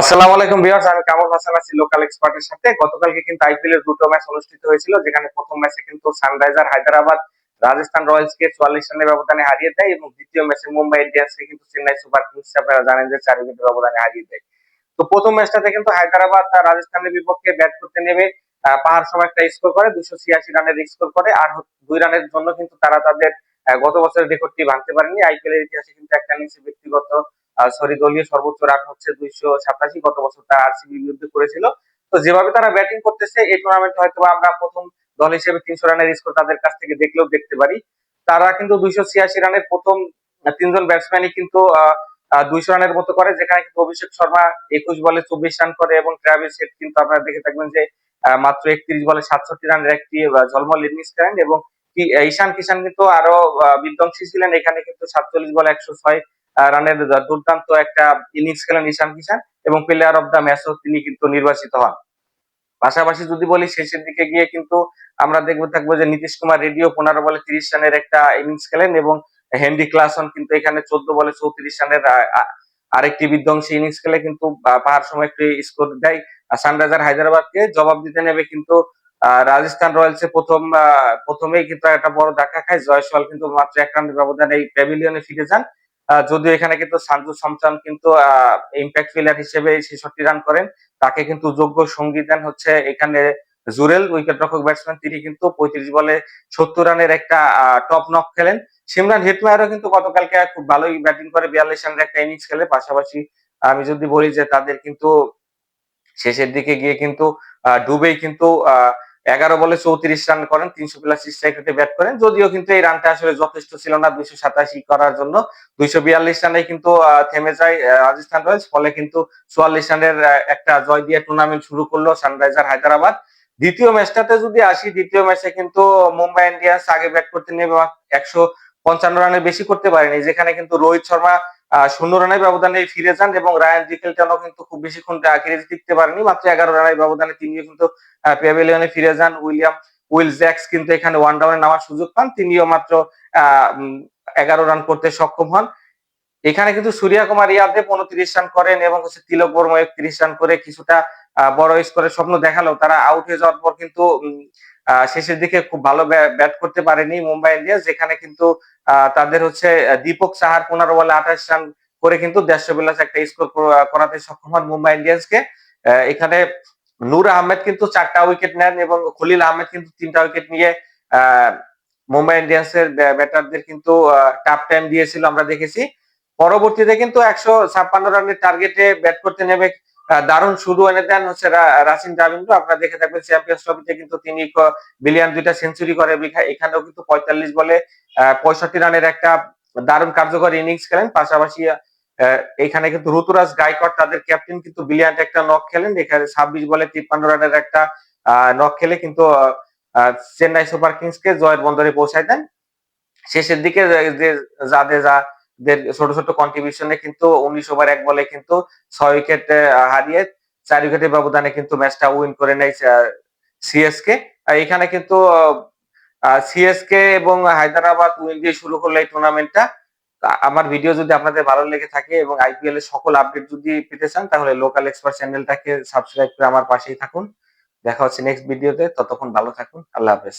আসসালামু আলাইকুম ভিউয়ার্স, আমি কামরুল হাসান আছি লোকাল এক্সপার্টের সাথে। গতকালকে কিন্তু আইপিএল এর দুটো ম্যাচ অনুষ্ঠিত হয়েছিল, যেখানে প্রথম ম্যাচে কিন্তু সানরাইজার হায়দ্রাবাদ রাজস্থান রয়্যালসকে চুয়াল্লিশ রানের ব্যবধানে হারিয়ে দেয় এবং দ্বিতীয় ম্যাচে মুম্বাই ইন্ডিয়ান্সকে কিন্তু চেন্নাই সুপার কিংস আপনারা জানেন যে চার উইকেটের ব্যবধানে হারিয়ে দেয়। তো প্রথম ম্যাচটাতে কিন্তু হায়দ্রাবাদ রাজস্থানের বিপক্ষে ব্যাট করতে নেমে পাহাড় সময় একটা স্কোর করে, দুশো ছিয়াশি রানের স্কোর করে, আর দুই রানের জন্য কিন্তু তারা তাদের গত বছরের রেকর্ডটি ভাঙতে পারেনি। আইপিএল এর ইতিহাসে কিন্তু একটা ইনিংসে ব্যক্তিগত সরি, দলীয় সর্বোচ্চ রান হচ্ছে দুইশো সাতাশি। গত বছর তারা আরসিবির বিরুদ্ধে করেছিল। তো যেভাবে তারা ব্যাটিং করতেছে, এই টুর্নামেন্টে হয়তো আমরা প্রথম দল হিসেবে তিনশো রানের স্কোর তাদের কাছ থেকে দেখলেও দেখতে পারি। তারা কিন্তু দুইশো ছিয়াশি রানের প্রথম তিনজন ব্যাটসম্যানই কিন্তু দুইশো রানের মতো করে, যেখানে কিন্তু অভিষেক শর্মা একুশ বলে চব্বিশ রান করে এবং ট্রাভিস হেড কিন্তু আপনারা দেখে থাকবেন যে মাত্র একত্রিশ বলে সাতষট্টি রানের একটি ঝলমল ইনিংস খেলেন এবং ঈশান কিষান কিন্তু আরও বিধ্বংসী ছিলেন। এখানে কিন্তু সাতচল্লিশ বলে একশো ছয় রানের দুর্দান্ত একটা ইনিংস খেলেন ঈশান কিষান এবং প্লেয়ার অফ দ্য ম্যাচও তিনি কিন্তু নির্বাচিত হন। পাশাপাশি যদি বলি, শেষের দিকে গিয়ে কিন্তু আমরা দেখব, থাকব যে নীতিশ কুমার রেডিও পনেরো বলে তিরিশ রানের একটা ইনিংস খেলেন এবং হেনরি ক্লাসন কিন্তু এখানে চোদ্দ বলে চৌত্রিশ রানের আরেকটি বিধ্বংসী ইনিংস খেলে কিন্তু পাহাড় সময় একটি স্কোর দেয়। সানরাইজার হায়দ্রাবাদকে জবাব দিতে নেবে কিন্তু রাজস্থান রয়্যালসে প্রথম প্রথমেই কিন্তু একটা বড় ধাক্কা খায়। জয়সওয়াল কিন্তু মাত্র এক রানের ব্যবধানে এই প্যাভিলিয়নে ফিরে যান। যদিও এখানে কিন্তু সাঞ্জু সমচান কিন্তু ইম্প্যাক্ট প্লেয়ার হিসেবে ছেষট্টি রান করেন। তাকে কিন্তু যোগ্য সঙ্গী দেন হচ্ছে এখানে জুরেল উইকেট রক্ষক ব্যাটসম্যান তিনি কিন্তু পঁয়ত্রিশ বলে সত্তর রানের একটা টপ নক খেলেন। সিমরান হেটমায়ারও কিন্তু গতকালকে খুব ভালোই ব্যাটিং করে। বিয়াল্লিশ রানের একটা ইনিংস খেলে। পাশাপাশি আমি যদি বলি যে তাদের কিন্তু শেষের দিকে গিয়ে কিন্তু ডুবেই কিন্তু আহ, এগারো বলে চৌত্রিশ রান করেন, তিনশো প্লাস স্ট্রাইক ব্যাট করেন। যদিও কিন্তু এই রানটা আসলে যথেষ্ট ছিল না, দুইশো সাতাশি করার জন্য। দুইশো বিয়াল্লিশ রানে কিন্তু থেমে যায় রাজস্থান রয়্যালস। ফলে কিন্তু চুয়াল্লিশ রানের একটা জয় দিয়ে টুর্নামেন্ট শুরু করল সানরাইজার হায়দ্রাবাদ। দ্বিতীয় ম্যাচটাতে যদি আসি, দ্বিতীয় ম্যাচে কিন্তু মুম্বাই ইন্ডিয়ান্স আগে ব্যাট করতে নেবে, একশো পঞ্চান্ন রানের বেশি করতে পারেনি, যেখানে কিন্তু রোহিত শর্মা শূন্য রানের ব্যবধানে ফিরে যান এবং রায়ান রিকেলটনও কিন্তু খুব বেশিক্ষণ ক্রিজ টিকতে পারেনি। মাত্র এগারো রানের ব্যবধানে তিনিও কিন্তু প্যাভিলিয়নে ফিরে যান। উইলিয়াম উইল জ্যাক্স কিন্তু এখানে ওয়ান ডাউনে নামার সুযোগ পান। তিনিও মাত্র এগারো রান করতে সক্ষম হন। এখানে কিন্তু সূর্যা কুমার ইয়াদে উনত্রিশ রান করেন এবং হচ্ছে তিলক বর্মা একত্রিশ রান করে কিছুটা বড় স্কোরের স্বপ্ন দেখাল। তারা আউট হয়ে যাওয়ার পর কিন্তু শেষের দিকে খুব ভালো ব্যাট করতে পারেনি মুম্বাই ইন্ডিয়ান্স, যেখানে কিন্তু তাদের হচ্ছে দীপক সাহার পনেরো বলে আঠাশ রান করে কিন্তু দেড়শো বিলাস একটা স্কোর করাতে সক্ষম হন মুম্বাই ইন্ডিয়ান্সকে। এখানে নূর আহমেদ কিন্তু চারটা উইকেট নেন এবং খলিল আহমেদ কিন্তু তিনটা উইকেট নিয়ে মুম্বাই ইন্ডিয়ান্সের ব্যাটারদের কিন্তু টাপ টাইম দিয়েছিল, আমরা দেখেছি। পরবর্তীতে কিন্তু একশো ছাপ্পান্ন রানের টার্গেটে ব্যাট করতে নেমে দারুণ শুরু এনে দেন হচ্ছে রাসিন দ্রাবিড়। আপনারা দেখে থাকবেন চ্যাম্পিয়ন্স ট্রফিতে কিন্তু তিনি বিলিয়ন দুইটা সেঞ্চুরি করে। এখানেও কিন্তু পঁয়তাল্লিশ বলে পঁয়ষট্টি রানের একটা দারুণ কার্যকর ইনিংস খেলেন। পাশাপাশি এখানে কিন্তু ঋতুরাজ গাইকট তাদের ক্যাপ্টেন কিন্তু বিলিয়ন্ট একটা নক খেলেন। এখানে ছাব্বিশ বলে তিপ্পান্ন রানের একটা নক খেলে কিন্তু চেন্নাই সুপার কিংস কে জয়ের বন্দরে পৌঁছায় দেন। শেষের দিকে, যে- জাদেজা ছোট ছোট কন্ট্রিবিউশনে কিন্তু উনিশ ওভার এক বলে কিন্তু ছয় উইকেট হারিয়ে চার উইকেটের ব্যবধানে কিন্তু ম্যাচটা উইন করে নেয় সিএসকে এখানে কিন্তু সিএসকে এবং হায়দ্রাবাদ উইন দিয়ে শুরু করল এই টুর্নামেন্টটা আমার ভিডিও যদি আপনাদের ভালো লেগে থাকে এবং আইপিএল এর সকল আপডেট যদি পেতে চান, তাহলে লোকাল এক্সপার্ট চ্যানেলটাকে সাবস্ক্রাইব করে আমার পাশেই থাকুন। দেখা হচ্ছে নেক্সট ভিডিওতে ততক্ষণ ভালো থাকুন, আল্লাহ হাফেজ।